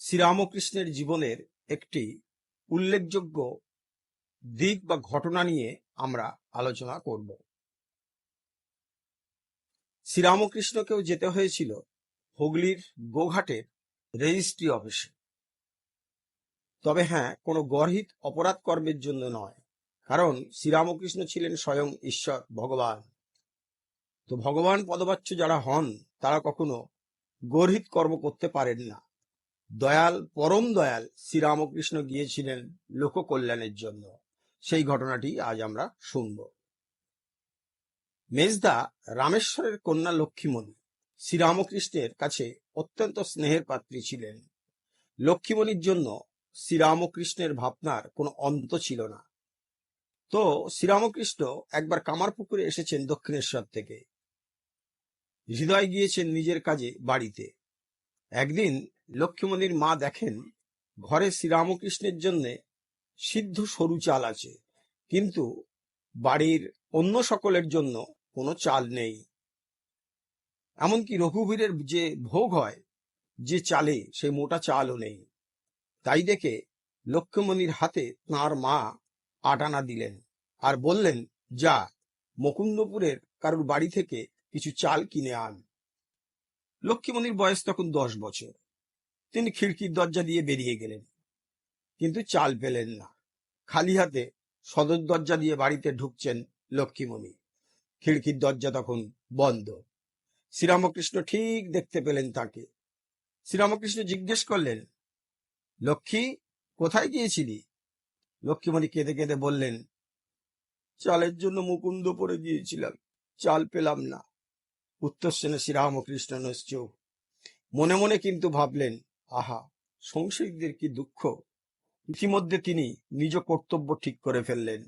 শ্রীরামকৃষ্ণের জীবনের একটি উল্লেখযোগ্য দিক বা ঘটনা নিয়ে আমরা আলোচনা করব। শ্রীরামকৃষ্ণকেও যেতে হয়েছিল হুগলির গোঘাটের রেজিস্ট্রি অফিসে। তবে হ্যাঁ কোনো গর্হিত অপরাধ কর্মের জন্য নয়, কারণ শ্রীরামকৃষ্ণ ছিলেন স্বয়ং ঈশ্বর, ভগবান। তো ভগবান পদবাচ্য যারা হন, তারা কখনো গর্হিত কর্ম করতে পারেন না। দয়াল, পরম দয়াল শ্রীরামকৃষ্ণ গিয়েছিলেন লোক কল্যাণের জন্য। সেই ঘটনাটি আজ আমরা শুনব। মেজদা রামেশ্বরের কন্যা লক্ষ্মীমণি শ্রীরামকৃষ্ণের কাছে অত্যন্ত স্নেহের পাত্রী ছিলেন। লক্ষ্মীমণির জন্য শ্রীরামকৃষ্ণের ভাবনার কোনো অন্ত ছিল না। তো শ্রীরামকৃষ্ণ একবার কামারপুকুরে এসেছেন দক্ষিণেশ্বর থেকে। হৃদয় গিয়েছেন নিজের কাজে বাড়িতে। একদিন লক্ষ্মীমণির মা দেখেন, ঘরে শ্রীরামকৃষ্ণের জন্য সিদ্ধ সরু চাল আছে, কিন্তু বাড়ির অন্য সকলের জন্য কোনো চাল নেই। এমনকি রঘুবীরের যে ভোগ হয়, যে চালে সে মোটা চালও নেই। তাই দেখে লক্ষ্মীমণির হাতে তাঁর মা আটানা দিলেন আর বললেন, যা, মুকুন্দপুরের কারুর বাড়ি থেকে কিছু চাল কিনে আন। লক্ষ্মীমণির বয়স তখন দশ বছর। তিনি খিড়কির দরজা দিয়ে বেরিয়ে গেলেন। কিন্তু চাল পেলেন না। খালি হাতে সদর দরজা দিয়ে বাড়িতে ঢুকছেন লক্ষ্মীমণি। খিড়কির দরজা তখন বন্ধ। শ্রীরামকৃষ্ণ ঠিক দেখতে পেলেন তাকে। শ্রীরামকৃষ্ণ জিজ্ঞেস করলেন, লক্ষ্মী, কোথায় গিয়েছিলি? লক্ষ্মীমণি কেঁদে কেঁদে বললেন, চালের জন্য মুকুন্দ পরে গিয়েছিলাম, চাল পেলাম না। উত্তর সেনে শ্রীরামকৃষ্ণ চোখ মনে মনে কিন্তু ভাবলেন আহা সংসারিকদের কি দুঃখ? ইতিমধ্যে তিনি নিজ কর্তব্য ঠিক করে ফেললেন।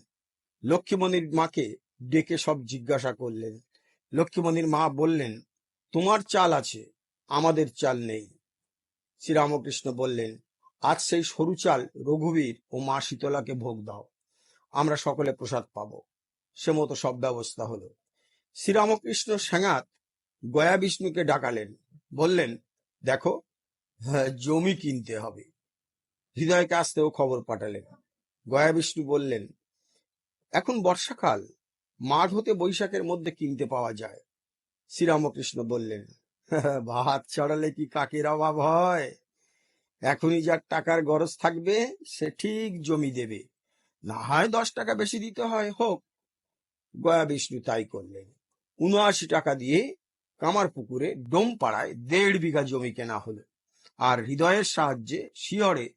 লক্ষ্মীমণির মাকে ডেকে সব জিজ্ঞাসা করলেন। লক্ষ্মীমণির মা বললেন, তোমার চাল আছে, আমাদের চাল নেই। শ্রীরামকৃষ্ণ বললেন, আজ সেই সরু চাল রঘুবীর ও মা শীতলাকে ভোগ দাও, আমরা সকলে প্রসাদ পাব। সে মতো সব ব্যবস্থা হলো। শ্রীরামকৃষ্ণ স্যাঙাত গয়া বিষ্ণুকে ডাকালেন। বললেন, দেখো জমি কিনতে হবে। হৃদয়কে আসতেও খবর পাঠালেন। গয়া বিষ্ণু বললেন, এখন বর্ষাকাল মাঘ হতে বৈশাখের মধ্যে কিনতে পাওয়া যায়। শ্রীরামকৃষ্ণ বললেন ভাত চড়ালে কি কাকের অভাব হয়? এখনই যার টাকার গরজ থাকবে, সে ঠিক জমি দেবে। না হয় দশ টাকা বেশি দিতে হয়, হোক। গয়া বিষ্ণু তাই করলেন। উনআশি টাকা দিয়ে কামার পুকুরে ডোম পাড়ায় দেড় বিঘা জমি কেনা হলো। আর হৃদয়ের সাহায্যে শিয়রে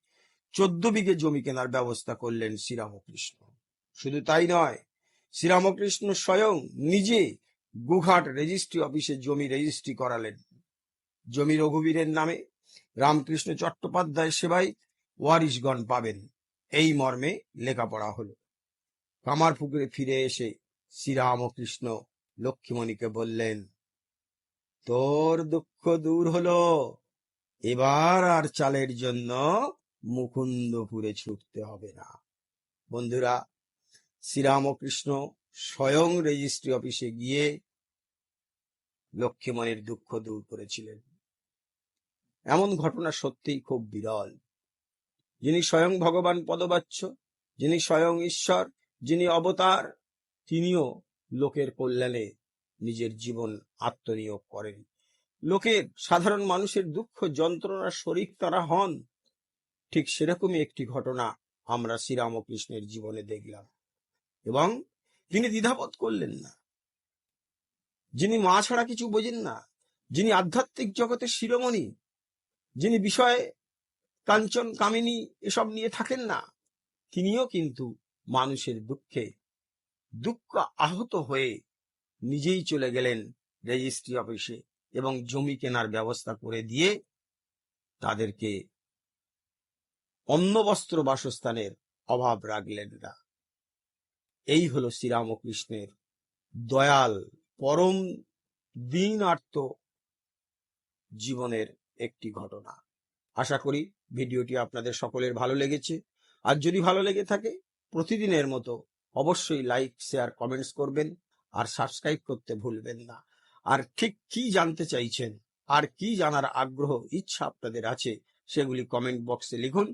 চোদ্দ বিঘে জমি কেনার ব্যবস্থা করলেন শ্রীরামকৃষ্ণ। শুধু তাই নয়, শ্রীরামকৃষ্ণ স্বয়ং নিজে গুঘাট রেজিস্ট্রি অফিসে জমি রেজিস্ট্রি করালেন। জমি রঘুবীরের নামে রামকৃষ্ণ চট্টোপাধ্যায় সেবাই ওয়ারিশগণ পাবেন। এই মর্মে লেখাপড়া হলো। কামার পুকুরে ফিরে এসে শ্রীরামকৃষ্ণ লক্ষ্মীমণিকে বললেন, তোর দুঃখ দূর হলো। এবার আর চালের জন্য মুকুন্দপুরে ছুটতে হবে না। বন্ধুরা, শ্রীরামকৃষ্ণ স্বয়ং রেজিস্ট্রি অফিসে গিয়ে লক্ষ্মীমণির দুঃখ দূর করেছিলেন। এমন ঘটনা সত্যিই খুব বিরল। যিনি স্বয়ং ভগবান পদবাচ্য, যিনি স্বয়ং ঈশ্বর, যিনি অবতার, তিনিও লোকের কল্যাণে নিজের জীবন আত্মনিয়োগ করেন। লোকের সাধারণ মানুষের দুঃখ যন্ত্রণার শরিক তারা হন। ঠিক সেরকমই একটি ঘটনা আমরা শ্রীরামকৃষ্ণের জীবনে দেখলাম। এবং তিনি দ্বিধাবোধ করলেন না, যিনি মা ছাড়া কিছু বোঝেন না, যিনি আধ্যাত্মিক জগতের শিরোমণি, যিনি বিষয়ে, কাঞ্চন, কামিনী এসব নিয়ে থাকেন না, তিনিও কিন্তু মানুষের দুঃখে দুঃখ আহত হয়ে নিজেই চলে গেলেন রেজিস্ট্রি অফিসে। এবং জমি কেনার ব্যবস্থা করে দিয়ে তাদেরকে অন্ন বস্ত্র বাসস্থানের অভাব রাখলেন না। এই হলো শ্রীরামকৃষ্ণের দয়াল, পরম দিন আর্ত জীবনের একটি ঘটনা। আশা করি ভিডিওটি আপনাদের সকলের ভালো লেগেছে। আর যদি ভালো লেগে থাকে, প্রতিদিনের মতো অবশ্যই লাইক, শেয়ার, কমেন্টস করবেন। আর সাবস্ক্রাইব করতে ভুলবেন না। আর ঠিক কি জানতে চাইছেন? আর কি জানার আগ্রহ, ইচ্ছা আপনাদের আছে? সেগুলি কমেন্ট বক্সে লিখুন।